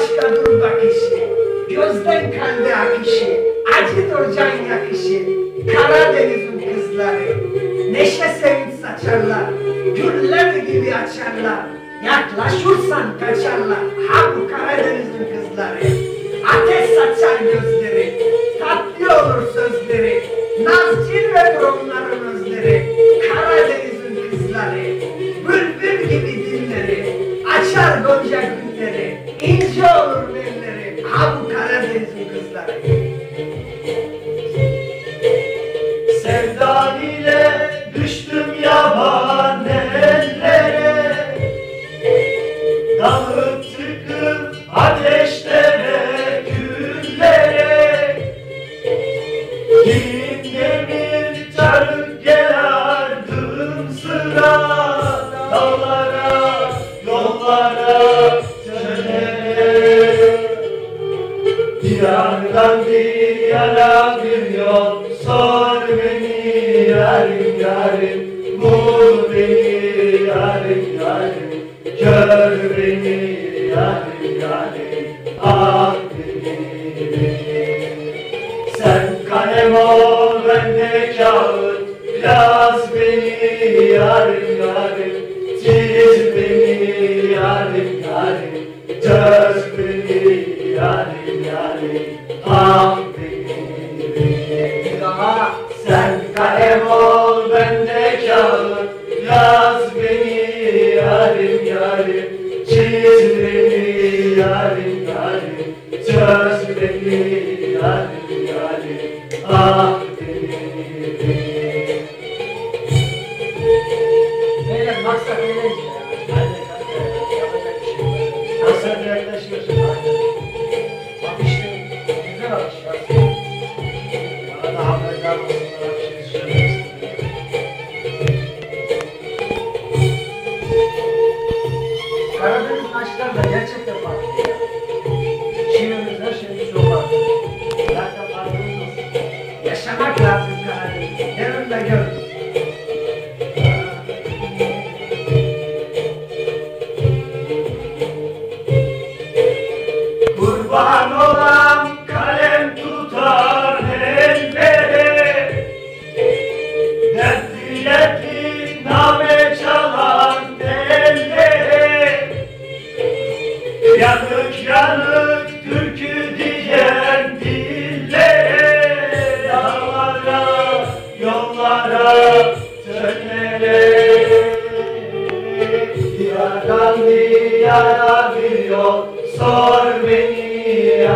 başkadır bakışı, gözden kalbe akışı, acıdır can yakışı. Karadeniz'in kızları, neşe sevinç saçarlar, güller gibi açarlar. Yaklaşırsan kaçarlar, ha bu Karadeniz'in kızları. Ateş saçar gözleri, tatlı olur sözleri, naz cilvedir onların Sevdan ile düştüm yaban ellere Dalıp çıkıp ateşlere, küllere Kim demir çarık gelerdim sıra. Dağlara, yollara, çölere Diyardan bir yarim Bul beni yarim yarim Gör beni yarim yarim Ah beni beni Sen kalem ol ben de kağıt. Yaz beni yarim yarim Çiz beni yarim yarim Çöz beni yarim yarim Ah beni beni Daha Sen kalem ol kağıt Yaz beni yarim yarim Çiz beni yarim yarim Çöz beni yarim yarim Ah beni. Beni Beyler maksat eğlence ya. Hadi hadi Kurban olan kalem tutar ellere. Dertli dertli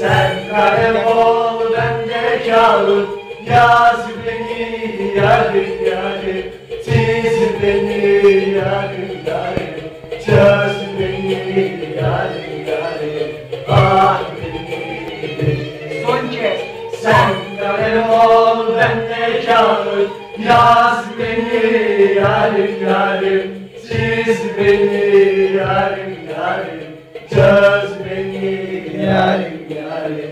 sen kalem ol ben de kağıt Yaz beni yarim yarim Çiz beni yarim yarim Çöz beni yarim yarim Ah beni. Son kez. sen kalem ol ben de kağıt Yaz beni yarim yarim Çiz beni yarim yarim Çöz beni yarim yarim